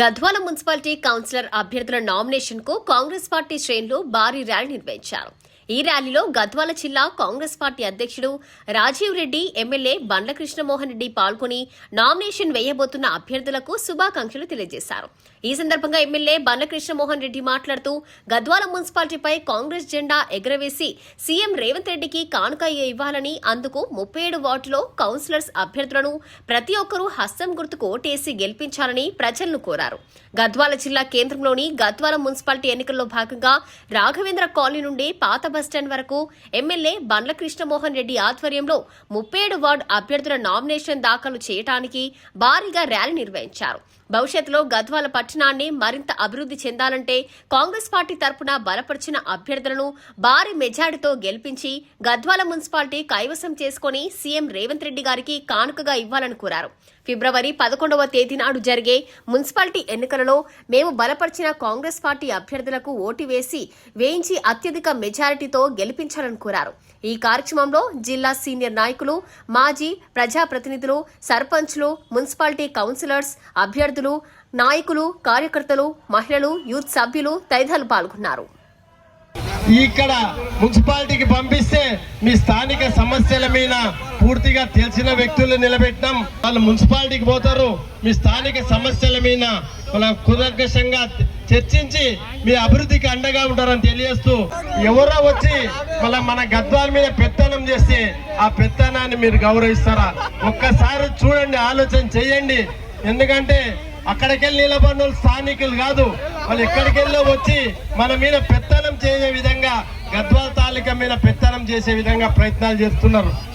Gadwal municipality councillor అభ్యర్థుల నామినేషన్కు Congress party శ్రేణులు భారీ ర్యాలీ నిర్వహించారు. ఈ ర్యాలీలో గద్వాల జిల్లా కాంగ్రెస్ పార్టీ అధ్యక్షుడు రాజీవ్ రెడ్డి ఎమ్మెల్యే బండ్ల కృష్ణమోహన్ రెడ్డి పాల్గొని నామినేషన్ వేయబోతున్న అభ్యర్థులకు శుభాకాంక్షలు తెలియజేశారు. ఈ సందర్భంగా ఎమ్మెల్యే బండ్ల కృష్ణమోహన్ రెడ్డి మాట్లాడుతూ గద్వాల మున్సిపాలిటీపై కాంగ్రెస్ జెండా ఎగురవేసి సీఎం రేవంత్ రెడ్డికి కానుక ఇవ్వాలని అందుకు ముప్పై ఏడు వార్డులో కౌన్సిలర్స్ అభ్యర్థులను ప్రతి ఒక్కరూ హస్తం గుర్తుకు ఓటేసి గెలిపించాలని ప్రజలను కోరారు. గద్వాల జిల్లా కేంద్రంలోని గద్వాల మున్సిపాలిటీ ఎన్నికల్లో భాగంగా రాఘవేంద్ర కాలనీ నుండి పాత బస్టాండ్ వరకు ఎమ్మెల్యే బండ్ల కృష్ణమోహన్ రెడ్డి ఆధ్వర్యంలో ముప్పై ఏడు వార్డు అభ్యర్థుల నామినేషన్ దాఖలు చేయడానికి భారీగా ర్యాలీ నిర్వహించారు. భవిష్యత్తులో గద్వాల పట్టణాన్ని మరింత అభివృద్ధి చెందాలంటే కాంగ్రెస్ పార్టీ తరపున బలపరిచిన అభ్యర్థులను భారీ మెజార్టీతో గెలిపించి గద్వాల మున్సిపాలిటీ కైవసం చేసుకుని సీఎం రేవంత్ రెడ్డి గారికి కానుకగా ఇవ్వాలని కోరారు. ఫిబ్రవరి పదకొండవ తేదీ నాడు జరిగే మున్సిపాలిటీ ఎన్నికలలో మేము బలపరిచిన కాంగ్రెస్ పార్టీ అభ్యర్థులకు ఓటు వేసి వేయించి అత్యధిక మెజారిటీతో గెలిపించాలని కోరారు. ఈ కార్యక్రమంలో జిల్లా సీనియర్ నాయకులు మాజీ ప్రజాప్రతినిధులు సర్పంచ్లు మున్సిపాలిటీ కౌన్సిలర్స్ అభ్యర్థులు నాయకులు కార్యకర్తలు మహిళలు యూత్ సభ్యులు తదితరులు పాల్గొన్నారు. ఇక్కడ మున్సిపాలిటీకి పంపిస్తే మీ స్థానిక సమస్యల మీద పూర్తిగా తెలిసిన వ్యక్తులు నిలబెట్టడం వాళ్ళు మున్సిపాలిటీకి పోతారు. మీ స్థానిక సమస్యల మీద వాళ్ళ కుదర్గశంగా చర్చించి మీ అభివృద్ధికి అండగా ఉంటారని తెలియజేస్తూ ఎవరో వచ్చి మళ్ళీ మన గద్వాల మీద పెత్తనం చేస్తే ఆ పెత్తనాన్ని మీరు గౌరవిస్తారా? ఒక్కసారి చూడండి ఆలోచన చేయండి. ఎందుకంటే అక్కడికెళ్ళి నిలబడిన వాళ్ళు స్థానికులు కాదు. వాళ్ళు ఎక్కడికెళ్ళో వచ్చి మన మీద పెత్తనం చేసే విధంగా గద్వాల తాలూకా మీద పెత్తనం చేసే విధంగా ప్రయత్నాలు చేస్తున్నారు.